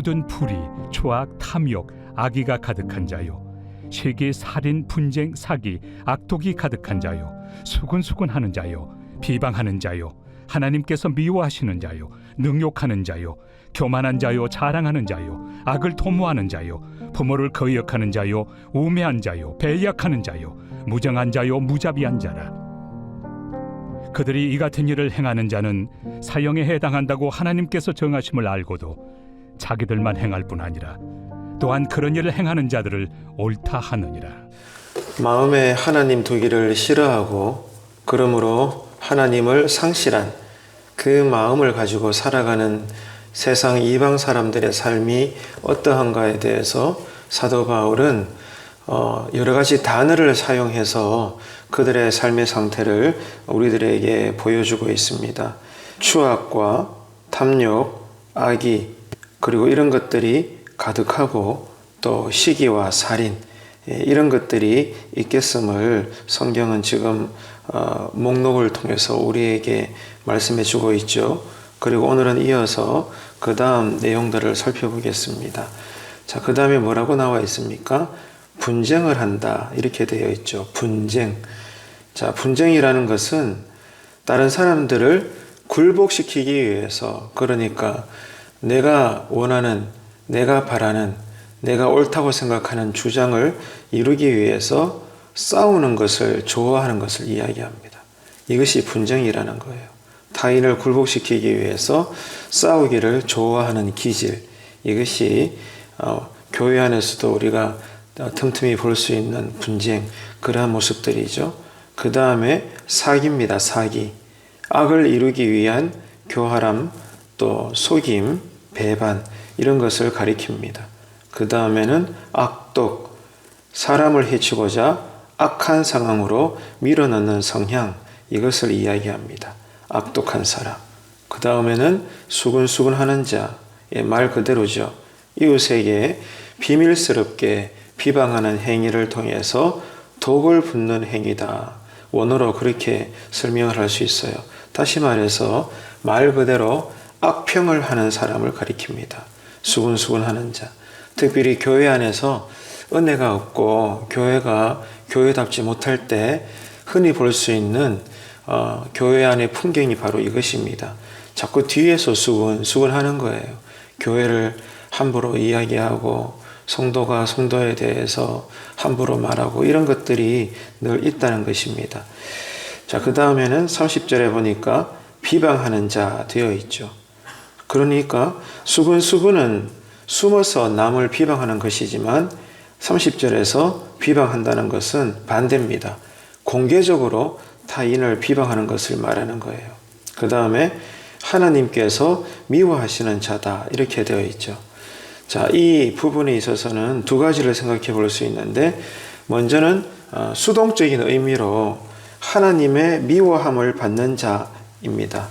모든 불의, 초악, 탐욕, 악의가 가득한 자요. 세계 살인, 분쟁, 사기, 악독이 가득한 자요. 수군수군하는 자요. 비방하는 자요. 하나님께서 미워하시는 자요. 능욕하는 자요. 교만한 자요. 자랑하는 자요. 악을 도모하는 자요. 부모를 거역하는 자요. 우매한 자요. 배약하는 자요. 무정한 자요. 무자비한 자라. 그들이 이 같은 일을 행하는 자는 사형에 해당한다고 하나님께서 정하심을 알고도 자기들만 행할 뿐 아니라 또한 그런 일을 행하는 자들을 옳다 하느니라. 마음에 하나님 두기를 싫어하고 그러므로 하나님을 상실한 그 마음을 가지고 살아가는 세상 이방 사람들의 삶이 어떠한가에 대해서 사도 바울은 어, 여러 가지 단어를 사용해서 그들의 삶의 상태를 우리들에게 보여주고 있습니다. 추악과 탐욕, 악의, 그리고 이런 것들이 가득하고 또 시기와 살인, 예, 이런 것들이 있겠음을 성경은 지금 어, 목록을 통해서 우리에게 말씀해 주고 있죠. 그리고 오늘은 이어서 그 다음 내용들을 살펴보겠습니다. 자, 그 다음에 뭐라고 나와 있습니까? 분쟁을 한다. 이렇게 되어 있죠. 분쟁. 자, 분쟁이라는 것은 다른 사람들을 굴복시키기 위해서, 그러니까 내가 원하는, 내가 바라는, 내가 옳다고 생각하는 주장을 이루기 위해서 싸우는 것을 좋아하는 것을 이야기합니다. 이것이 분쟁이라는 거예요. 타인을 굴복시키기 위해서 싸우기를 좋아하는 기질. 이것이 어, 교회 안에서도 우리가 틈틈이 볼 수 있는 분쟁, 그러한 모습들이죠. 그 다음에 사기입니다. 사기. 악을 이루기 위한 교활함, 또 속임, 배반, 이런 것을 가리킵니다. 그 다음에는 악독, 사람을 해치고자 악한 상황으로 밀어넣는 성향, 이것을 이야기합니다. 악독한 사람. 그 다음에는 수근수근 하는 자, 예, 말 그대로죠. 이웃에게 비밀스럽게 비방하는 행위를 통해서 독을 붓는 행위다. 원어로 그렇게 설명을 할 수 있어요. 다시 말해서 말 그대로 악평을 하는 사람을 가리킵니다. 수근수근 하는 자. 특별히 교회 안에서 은혜가 없고 교회가 교회답지 못할 때 흔히 볼 수 있는 어, 교회 안의 풍경이 바로 이것입니다. 자꾸 뒤에서 수군, 수군하는 거예요. 교회를 함부로 이야기하고 성도가 성도에 대해서 함부로 말하고 이런 것들이 늘 있다는 것입니다. 자, 그 다음에는 30절에 보니까 비방하는 자 되어 있죠. 그러니까 수근수근은 숨어서 남을 비방하는 것이지만 30절에서 비방한다는 것은 반대입니다. 공개적으로 타인을 비방하는 것을 말하는 거예요. 그 다음에 하나님께서 미워하시는 자다. 이렇게 되어 있죠. 자, 이 부분에 있어서는 두 가지를 생각해 볼 수 있는데, 먼저는 어, 수동적인 의미로 하나님의 미워함을 받는 자입니다.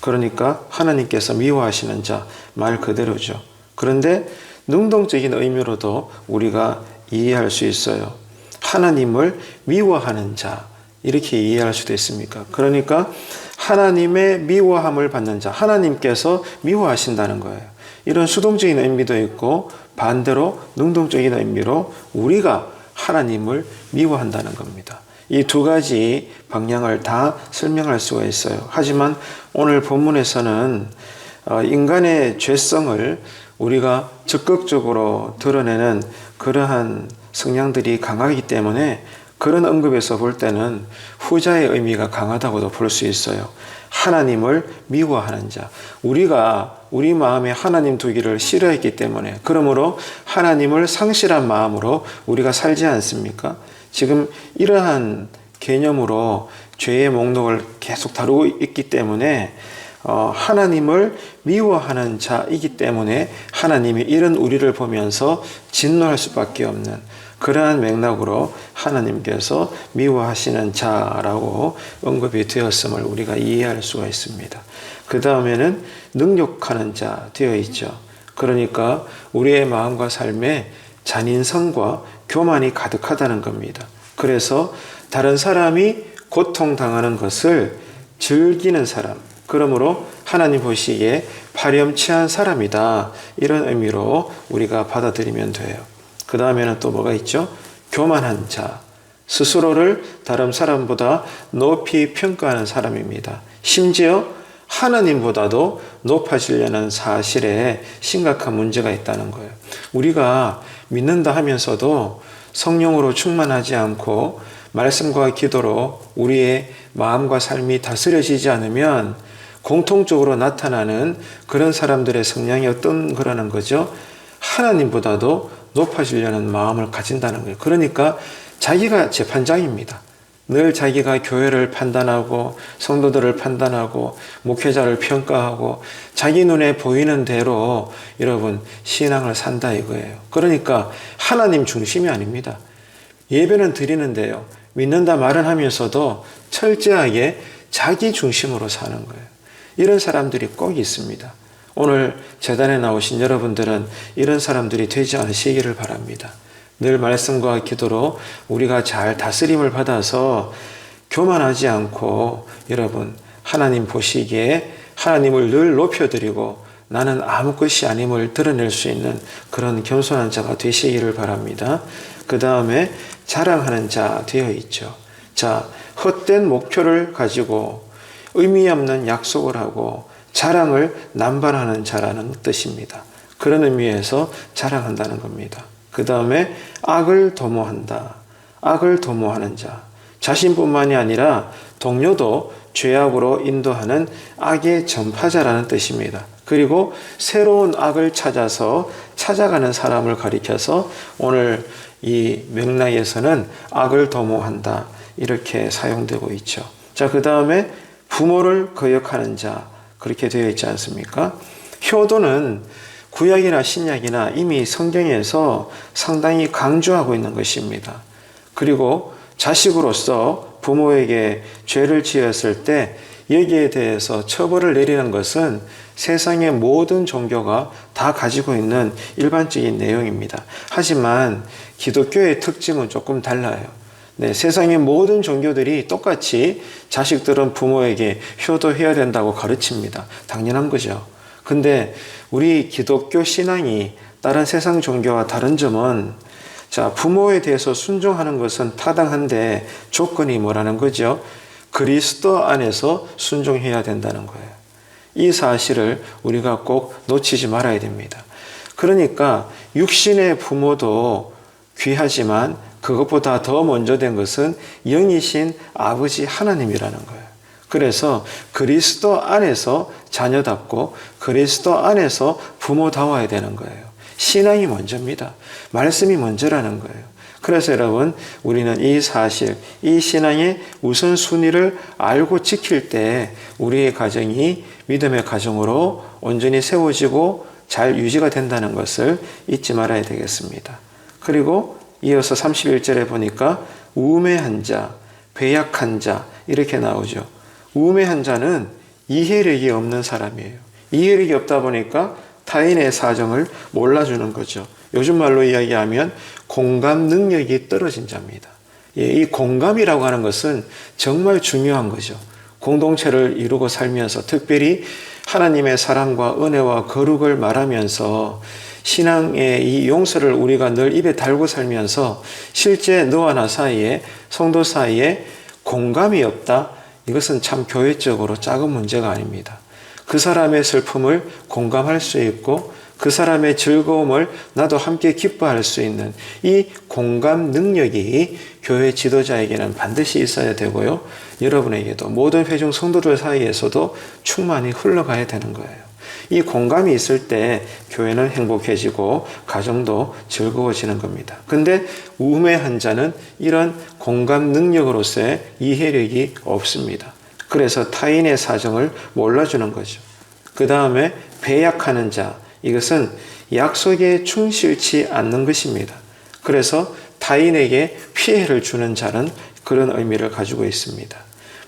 그러니까 하나님께서 미워하시는 자, 말 그대로죠. 그런데 능동적인 의미로도 우리가 이해할 수 있어요. 하나님을 미워하는 자, 이렇게 이해할 수도 있습니까? 그러니까 하나님의 미워함을 받는 자, 하나님께서 미워하신다는 거예요. 이런 수동적인 의미도 있고 반대로 능동적인 의미로 우리가 하나님을 미워한다는 겁니다. 이 두 가지 방향을 다 설명할 수가 있어요. 하지만 오늘 본문에서는 어, 인간의 죄성을 우리가 적극적으로 드러내는 그러한 성향들이 강하기 때문에 그런 언급에서 볼 때는 후자의 의미가 강하다고도 볼 수 있어요. 하나님을 미워하는 자. 우리가 우리 마음에 하나님 두기를 싫어했기 때문에 그러므로 하나님을 상실한 마음으로 우리가 살지 않습니까? 지금 이러한 개념으로 죄의 목록을 계속 다루고 있기 때문에 어, 하나님을 미워하는 자이기 때문에 하나님이 이런 우리를 보면서 진노할 수밖에 없는 그러한 맥락으로 하나님께서 미워하시는 자라고 언급이 되었음을 우리가 이해할 수가 있습니다. 그 다음에는 능욕하는 자 되어 있죠. 그러니까 우리의 마음과 삶에 잔인성과 교만이 가득하다는 겁니다. 그래서 다른 사람이 고통당하는 것을 즐기는 사람, 그러므로 하나님 보시기에 파렴치한 사람이다. 이런 의미로 우리가 받아들이면 돼요. 그 다음에는 또 뭐가 있죠? 교만한 자. 스스로를 다른 사람보다 높이 평가하는 사람입니다. 심지어 하나님보다도 높아지려는 사실에 심각한 문제가 있다는 거예요. 우리가 믿는다 하면서도 성령으로 충만하지 않고 말씀과 기도로 우리의 마음과 삶이 다스려지지 않으면 공통적으로 나타나는 그런 사람들의 성향이 어떤 거라는 거죠? 하나님보다도 높아지려는 마음을 가진다는 거예요. 그러니까 자기가 재판장입니다. 늘 자기가 교회를 판단하고 성도들을 판단하고 목회자를 평가하고 자기 눈에 보이는 대로 여러분 신앙을 산다 이거예요. 그러니까 하나님 중심이 아닙니다. 예배는 드리는데요. 믿는다 말은 하면서도 철저하게 자기 중심으로 사는 거예요. 이런 사람들이 꼭 있습니다. 오늘 재단에 나오신 여러분들은 이런 사람들이 되지 않으시기를 바랍니다. 늘 말씀과 기도로 우리가 잘 다스림을 받아서 교만하지 않고 여러분 하나님 보시기에 하나님을 늘 높여드리고 나는 아무 것이 아님을 드러낼 수 있는 그런 겸손한 자가 되시기를 바랍니다. 그 다음에 자랑하는 자 되어 있죠. 자, 헛된 목표를 가지고 의미 없는 약속을 하고 자랑을 남발하는 자라는 뜻입니다. 그런 의미에서 자랑한다는 겁니다. 그 다음에 악을 도모한다. 악을 도모하는 자. 자신뿐만이 아니라 동료도 죄악으로 인도하는 악의 전파자라는 뜻입니다. 그리고 새로운 악을 찾아서 찾아가는 사람을 가리켜서 오늘 이 맥락에서는 악을 도모한다. 이렇게 사용되고 있죠. 자, 그 다음에 부모를 거역하는 자. 그렇게 되어 있지 않습니까? 효도는 구약이나 신약이나 이미 성경에서 상당히 강조하고 있는 것입니다. 그리고 자식으로서 부모에게 죄를 지었을 때 여기에 대해서 처벌을 내리는 것은 세상의 모든 종교가 다 가지고 있는 일반적인 내용입니다. 하지만 기독교의 특징은 조금 달라요. 네, 세상의 모든 종교들이 똑같이 자식들은 부모에게 효도해야 된다고 가르칩니다. 당연한 거죠. 근데 우리 기독교 신앙이 다른 세상 종교와 다른 점은 자, 부모에 대해서 순종하는 것은 타당한데 조건이 뭐라는 거죠? 그리스도 안에서 순종해야 된다는 거예요. 이 사실을 우리가 꼭 놓치지 말아야 됩니다. 그러니까 육신의 부모도 귀하지만 그것보다 더 먼저 된 것은 영이신 아버지 하나님이라는 거예요. 그래서 그리스도 안에서 자녀답고 그리스도 안에서 부모다워야 되는 거예요. 신앙이 먼저입니다. 말씀이 먼저라는 거예요. 그래서 여러분, 우리는 이 사실, 이 신앙의 우선순위를 알고 지킬 때 우리의 가정이 믿음의 가정으로 온전히 세워지고 잘 유지가 된다는 것을 잊지 말아야 되겠습니다. 그리고 이어서 31절에 보니까 우매한 자, 배약한 자, 이렇게 나오죠. 우매한 자는 이해력이 없는 사람이에요. 이해력이 없다 보니까 타인의 사정을 몰라주는 거죠. 요즘 말로 이야기하면 공감 능력이 떨어진 자입니다. 예, 이 공감이라고 하는 것은 정말 중요한 거죠. 공동체를 이루고 살면서 특별히 하나님의 사랑과 은혜와 거룩을 말하면서 신앙의 이 용서를 우리가 늘 입에 달고 살면서 실제 너와 나 사이에 성도 사이에 공감이 없다. 이것은 참 교회적으로 작은 문제가 아닙니다. 그 사람의 슬픔을 공감할 수 있고 그 사람의 즐거움을 나도 함께 기뻐할 수 있는 이 공감 능력이 교회 지도자에게는 반드시 있어야 되고요. 여러분에게도 모든 회중 성도들 사이에서도 충만히 흘러가야 되는 거예요. 이 공감이 있을 때 교회는 행복해지고 가정도 즐거워지는 겁니다. 근데 우매한 자는 이런 공감 능력으로서의 이해력이 없습니다. 그래서 타인의 사정을 몰라주는 거죠. 그 다음에 배약하는 자, 이것은 약속에 충실치 않는 것입니다. 그래서 타인에게 피해를 주는 자는 그런 의미를 가지고 있습니다.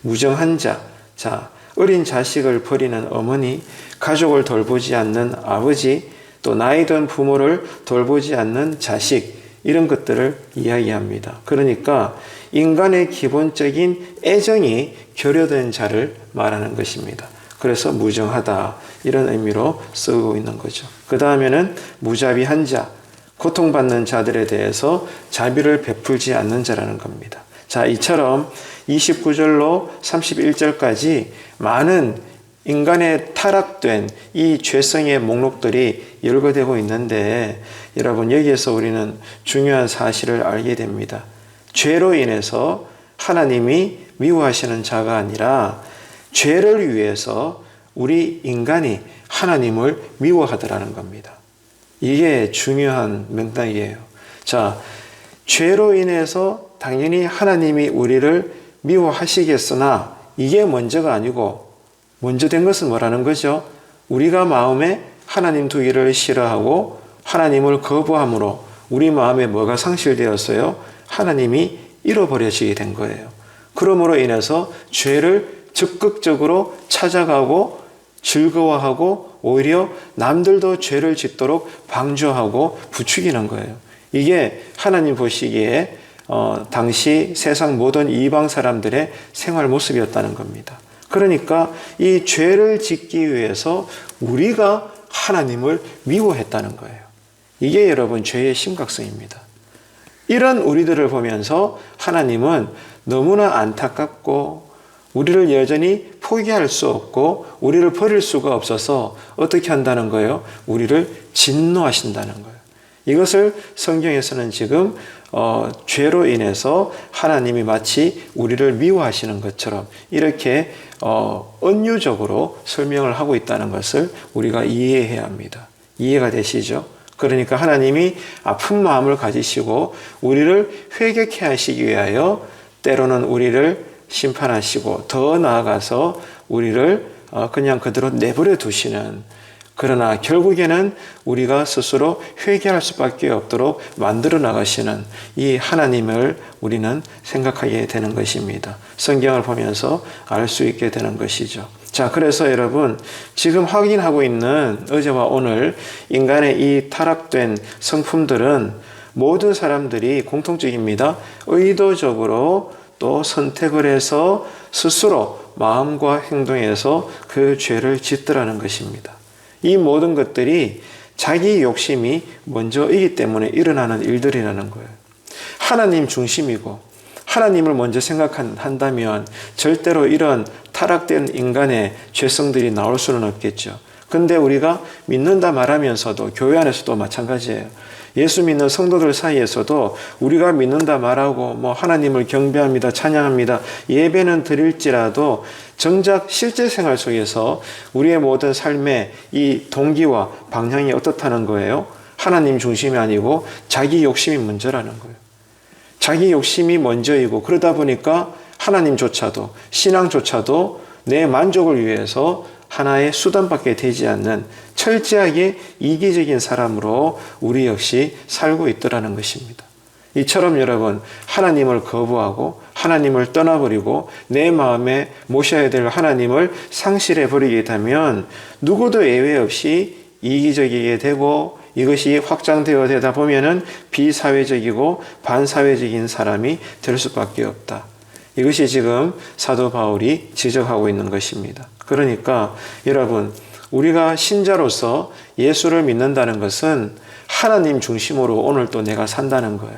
무정한 자, 자, 어린 자식을 버리는 어머니, 가족을 돌보지 않는 아버지, 또 나이 든 부모를 돌보지 않는 자식, 이런 것들을 이야기합니다. 그러니까 인간의 기본적인 애정이 결여된 자를 말하는 것입니다. 그래서 무정하다 이런 의미로 쓰고 있는 거죠. 그 다음에는 무자비한 자, 고통받는 자들에 대해서 자비를 베풀지 않는 자라는 겁니다. 자, 이처럼 29절로 31절까지 많은 인간의 타락된 이 죄성의 목록들이 열거되고 있는데 여러분 여기에서 우리는 중요한 사실을 알게 됩니다. 죄로 인해서 하나님이 미워하시는 자가 아니라 죄를 위해서 우리 인간이 하나님을 미워하더라는 겁니다. 이게 중요한 맥락이에요. 자, 죄로 인해서 당연히 하나님이 우리를 미워하시겠으나 이게 먼저가 아니고 먼저 된 것은 뭐라는 거죠? 우리가 마음에 하나님 두기를 싫어하고 하나님을 거부함으로 우리 마음에 뭐가 상실되었어요? 하나님이 잃어버려지게 된 거예요. 그러므로 인해서 죄를 적극적으로 찾아가고 즐거워하고 오히려 남들도 죄를 짓도록 방조하고 부추기는 거예요. 이게 하나님 보시기에 어, 당시 세상 모든 이방 사람들의 생활 모습이었다는 겁니다. 그러니까 이 죄를 짓기 위해서 우리가 하나님을 미워했다는 거예요. 이게 여러분 죄의 심각성입니다. 이런 우리들을 보면서 하나님은 너무나 안타깝고 우리를 여전히 포기할 수 없고 우리를 버릴 수가 없어서 어떻게 한다는 거예요? 우리를 진노하신다는 거예요. 이것을 성경에서는 지금 어, 죄로 인해서 하나님이 마치 우리를 미워하시는 것처럼 이렇게 어, 은유적으로 설명을 하고 있다는 것을 우리가 이해해야 합니다. 이해가 되시죠? 그러니까 하나님이 아픈 마음을 가지시고 우리를 회개케 하시기 위하여 때로는 우리를 심판하시고 더 나아가서 우리를 어, 그냥 그대로 내버려 두시는 그러나 결국에는 우리가 스스로 회개할 수밖에 없도록 만들어 나가시는 이 하나님을 우리는 생각하게 되는 것입니다. 성경을 보면서 알 수 있게 되는 것이죠. 자, 그래서 여러분, 지금 확인하고 있는 어제와 오늘 인간의 이 타락된 성품들은 모든 사람들이 공통적입니다. 의도적으로 또 선택을 해서 스스로 마음과 행동에서 그 죄를 짓더라는 것입니다. 이 모든 것들이 자기 욕심이 먼저이기 때문에 일어나는 일들이라는 거예요. 하나님 중심이고 하나님을 먼저 생각한다면 절대로 이런 타락된 인간의 죄성들이 나올 수는 없겠죠. 근데 우리가 믿는다 말하면서도 교회 안에서도 마찬가지예요. 예수 믿는 성도들 사이에서도 우리가 믿는다 말하고 뭐 하나님을 경배합니다, 찬양합니다, 예배는 드릴지라도 정작 실제 생활 속에서 우리의 모든 삶의 이 동기와 방향이 어떻다는 거예요? 하나님 중심이 아니고 자기 욕심이 먼저라는 거예요. 자기 욕심이 먼저이고 그러다 보니까 하나님조차도 신앙조차도 내 만족을 위해서 하나의 수단밖에 되지 않는 철저하게 이기적인 사람으로 우리 역시 살고 있더라는 것입니다. 이처럼 여러분 하나님을 거부하고 하나님을 떠나버리고 내 마음에 모셔야 될 하나님을 상실해 버리게 되면 누구도 예외 없이 이기적이게 되고 이것이 확장되어 되다 보면은 비사회적이고 반사회적인 사람이 될 수밖에 없다. 이것이 지금 사도 바울이 지적하고 있는 것입니다. 그러니까 여러분, 우리가 신자로서 예수를 믿는다는 것은 하나님 중심으로 오늘 또 내가 산다는 거예요.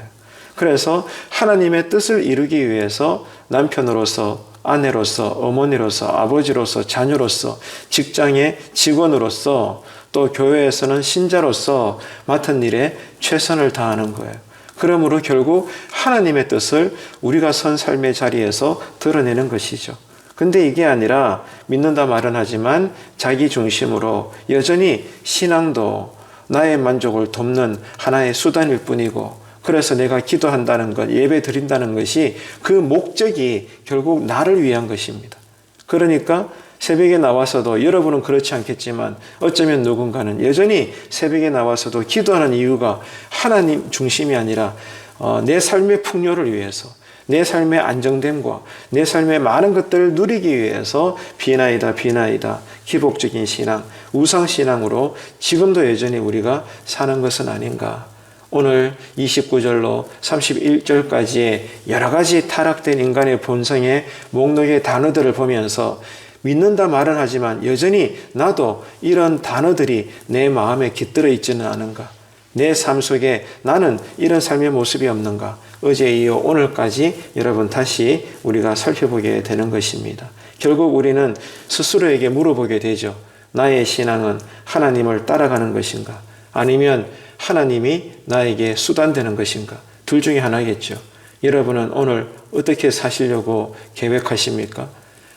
그래서 하나님의 뜻을 이루기 위해서 남편으로서 아내로서 어머니로서 아버지로서 자녀로서 직장의 직원으로서 또 교회에서는 신자로서 맡은 일에 최선을 다하는 거예요. 그러므로 결국 하나님의 뜻을 우리가 선 삶의 자리에서 드러내는 것이죠. 근데 이게 아니라 믿는다 말은 하지만 자기 중심으로 여전히 신앙도 나의 만족을 돕는 하나의 수단일 뿐이고 그래서 내가 기도한다는 것, 예배 드린다는 것이 그 목적이 결국 나를 위한 것입니다. 그러니까 새벽에 나와서도 여러분은 그렇지 않겠지만 어쩌면 누군가는 여전히 새벽에 나와서도 기도하는 이유가 하나님 중심이 아니라 어, 내 삶의 풍요를 위해서 내 삶의 안정됨과 내 삶의 많은 것들을 누리기 위해서 비나이다 비나이다 기복적인 신앙 우상 신앙으로 지금도 여전히 우리가 사는 것은 아닌가 오늘 29절로 31절까지의 여러 가지 타락된 인간의 본성의 목록의 단어들을 보면서 믿는다 말은 하지만 여전히 나도 이런 단어들이 내 마음에 깃들어 있지는 않은가? 내 삶 속에 나는 이런 삶의 모습이 없는가? 어제 이어 오늘까지 여러분 다시 우리가 살펴보게 되는 것입니다. 결국 우리는 스스로에게 물어보게 되죠. 나의 신앙은 하나님을 따라가는 것인가? 아니면 하나님이 나에게 수단되는 것인가? 둘 중에 하나겠죠. 여러분은 오늘 어떻게 사시려고 계획하십니까?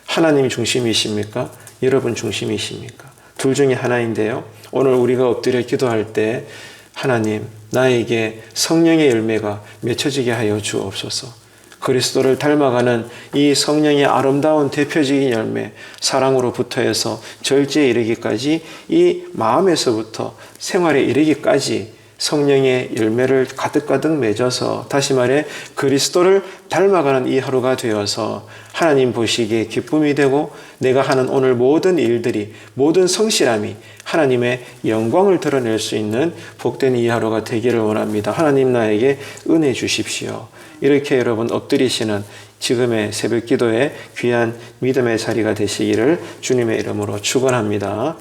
하나님 중심이십니까? 여러분 중심이십니까? 둘 중에 하나인데요. 오늘 우리가 엎드려 기도할 때 하나님 나에게 성령의 열매가 맺혀지게 하여 주옵소서. 그리스도를 닮아가는 이 성령의 아름다운 대표적인 열매, 사랑으로부터 해서 절제에 이르기까지 이 마음에서부터 생활에 이르기까지 성령의 열매를 가득가득 맺어서 다시 말해 그리스도를 닮아가는 이 하루가 되어서 하나님 보시기에 기쁨이 되고 내가 하는 오늘 모든 일들이 모든 성실함이 하나님의 영광을 드러낼 수 있는 복된 이 하루가 되기를 원합니다. 하나님 나에게 은혜 주십시오. 이렇게 여러분 엎드리시는 지금의 새벽 기도에 귀한 믿음의 자리가 되시기를 주님의 이름으로 축원합니다.